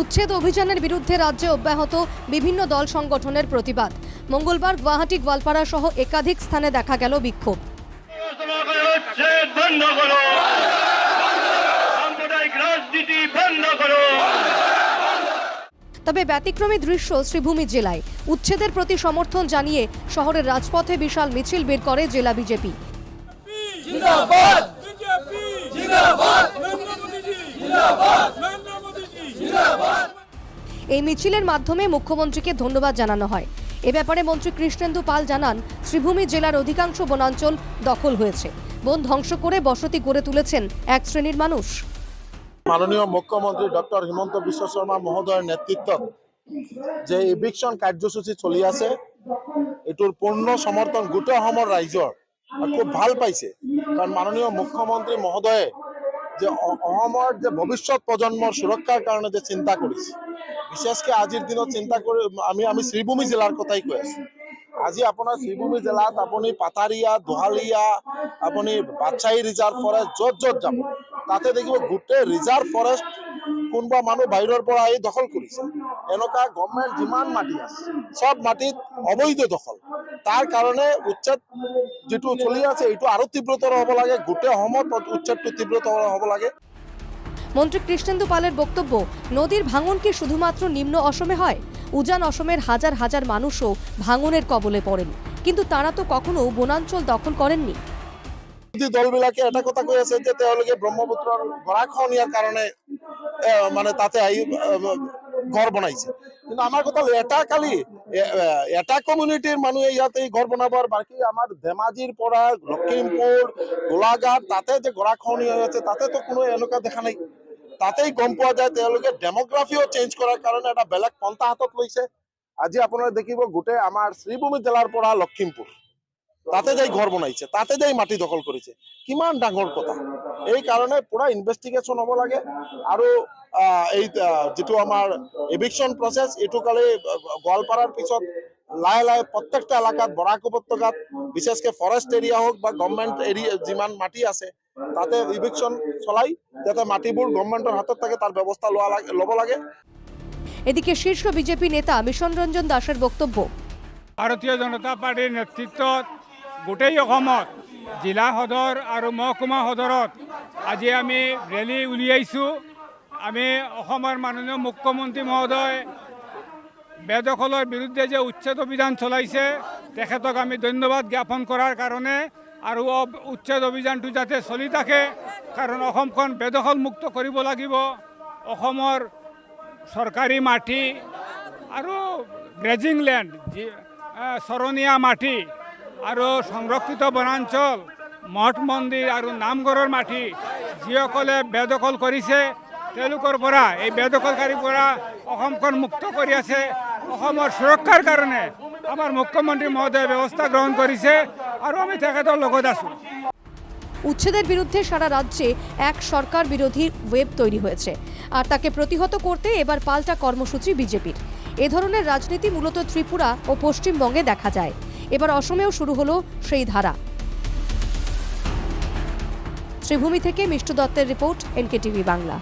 উচ্ছেদ অভিযানের বিরুদ্ধে রাজ্যে অব্যাহত বিভিন্ন দল সংগঠনের প্রতিবাদ। মঙ্গলবার গুয়াহাটি গোয়ালপাড়া সহ একাধিক স্থানে দেখা গেল বিক্ষোভ। তবে ব্যতিক্রমী দৃশ্য শ্রীভূমি জেলায়। উচ্ছেদের প্রতি সমর্থন জানিয়ে শহরের রাজপথে বিশাল মিছিল বের করে জেলা বিজেপি। এই মিছিলের মাধ্যমে মুখ্যমন্ত্রীকে ধন্যবাদ জানানো হয়। এ ব্যাপারে মন্ত্রী কৃষ্ণেন্দু পাল জানান শ্রীভূমি জেলার অধিকাংশ বনাঞ্চল দখল হয়েছে। বন ধ্বংস করে বসতি গড়ে তুলেছেন এক শ্রেণির মানুষ। মাননীয় মুখ্যমন্ত্ৰী ডক্টৰ হিমন্ত বিশ্ব শৰ্মা মহোদয়ৰ নেতৃত্বত যে ইভিকশ্যন কাৰ্যসূচী চলি আছে এইটোৰ পূৰ্ণ সমৰ্থন গোটেই অসমৰ ৰাইজৰ খুব ভালো পাইছে। কাৰণ মাননীয় মুখ্যমন্ত্ৰী মহোদয়ে যে অসমৰ যে ভৱিষ্যত প্ৰজন্মৰ সুৰক্ষাৰ কাৰণে যে চিন্তা কৰিছে বিশেষকৈ আজিৰ দিনত চিন্তা কৰি আমি আমি শ্ৰীভূমি জিলাৰ কথাই কৈ আছো। আজি আপোনাৰ শ্ৰীভূমি জিলাত আপুনি পাটাৰিয়া দোহালীয়া আপুনি বাটচাই ৰিজাৰ্ভ ফৰেষ্ট য'ত য'ত যাব, তাতে দেখিব গোটেই ৰিজাৰ্ভ ফৰেষ্ট কোনোবা মানুহ বাহিৰৰ পৰা আহি দখল কৰিছে। এনেকুৱা গভৰ্ণমেণ্ট যিমান মাটি আছে, চব মাটিত অবৈধ দখল। তাৰ কাৰণে উচ্ছেদ যিটো চলি আছে, এইটো আৰু তীব্ৰতৰ হ'ব লাগে, গোটেই অসমত উচ্ছেদটো তীব্ৰতৰ হ'ব লাগে। মন্ত্রী কৃষ্ণেন্দু পালের বক্তব্য, নদীর ভাঙন কি শুধুমাত্র নিম্ন অসমে হয়? উজান অসমের হাজার হাজার মানুষও ভাঙনের কবলে পড়েন। কিন্তু তারা তো কখনো বনাঞ্চল দখল করেননি। দলবিলাকে এটা কথা কৈ আছে যে তেওঁলোকে ব্ৰহ্মপুত্ৰৰ গৰাখহনীয়াৰ কাৰণে মানে তাতে আহি ঘৰ বনাইছে। কিন্তু আমাৰ কথা এটা কালি এটা কমিউনিটিৰ মানুহে ইয়াতে এই ঘৰ বনাবৰ বাকী আমাৰ ধেমাজিৰ পৰা লখিমপুৰ, গোলাঘাট, তাতে যে গৰাখহনীয়া আছে, তাতেতো কোনো এনেকুৱা দেখা নাই। তাতেই গম পোৱা যায়, তেওঁলোকে ডেমগ্ৰাফিও চেঞ্জ কৰাৰ কাৰণে এটা বেলেগ পন্থা হাতত লৈছে। আজি আপোনাৰ দেখিব গোটেই আমাৰ শ্ৰীভূমি জিলাৰ পৰা লখিমপুৰ। তাতে যাই ঘৰ বনাইছে তাতে যাই মাটি দখল কৰিছে কিমান ডাঙৰ কথা। এই কাৰণে পুৰা ইনভেষ্টিগেশ্যন হ'ব লাগে। আৰু আহ, এই যিটো আমাৰ এভিকশ্যন প্ৰচেছ এইটো কালি গোৱালপাৰাৰ পিছত লাহে লাহে প্ৰত্যেকটা এলেকাত বৰাক উপত্যকাত বিশেষকৈ ফৰেষ্ট এৰিয়া হওক বা গভৰ্ণমেণ্ট এৰিয়া যিমান মাটি আছে তাতে ইভিকশ্যন চলাই যাতে মাটিবোৰ গভৰ্ণমেণ্টৰ হাতত থাকে তাৰ ব্যৱস্থা লোৱা লাগে ল'ব লাগে। এদিকে শীর্ষ বিজেপি নেতা মিশন রঞ্জন দাসের বক্তব্য। ভাৰতীয় জনতা পাৰ্টীৰ নেতৃত্বত গোটেই অসমত, জিলা সদৰ আৰু মহকুমা সদৰত আজি আমি ৰেলী উলিয়াইছোঁ। আমি অসমৰ মাননীয় মুখ্যমন্ত্ৰী মহোদয় বেদখলৰ বিৰুদ্ধে যে উচ্ছেদ অভিযান চলাইছে, তেখেতক আমি ধন্যবাদ জ্ঞাপন কৰাৰ কাৰণে আৰু উচ্ছেদ অভিযানটো যাতে চলি থাকে, কাৰণ অসমখন বেদখল মুক্ত কৰিব লাগিব। অসমৰ চৰকাৰী মাটি আৰু গ্ৰেজিং লেণ্ড চৰণীয়া মাটি আৰু সংৰক্ষিত বনাঞ্চল, মঠ মন্দিৰ আৰু নামঘৰৰ মাটি, যিসকলে বেদখল কৰিছে তেওঁলোকৰ পৰা, এই বেদখলকাৰীৰ পৰা অসমখন মুক্ত কৰি আছে। অসমৰ সুৰক্ষাৰ কাৰণে আমাৰ মহোদয়ে ব্যৱস্থা গ্ৰহণ কৰিছে আৰু আমি তেখেতৰ লগত আছোঁ। উচ্ছেদের বিরুদ্ধে সারা রাজ্যে এক সরকার বিরোধী ওয়েব তৈরি হয়েছে আর তাকে প্রতিহত করতে এবার পাল্টা কর্মসূচি বিজেপির। এ ধরনের রাজনীতি মূলত ত্রিপুরা ও পশ্চিমবঙ্গে দেখা যায়। এবার অসমেও শুরু হলো সেই ধারা। শ্রীভূমি থেকে মিষ্টু দত্তের রিপোর্ট এনকেটিভি বাংলা।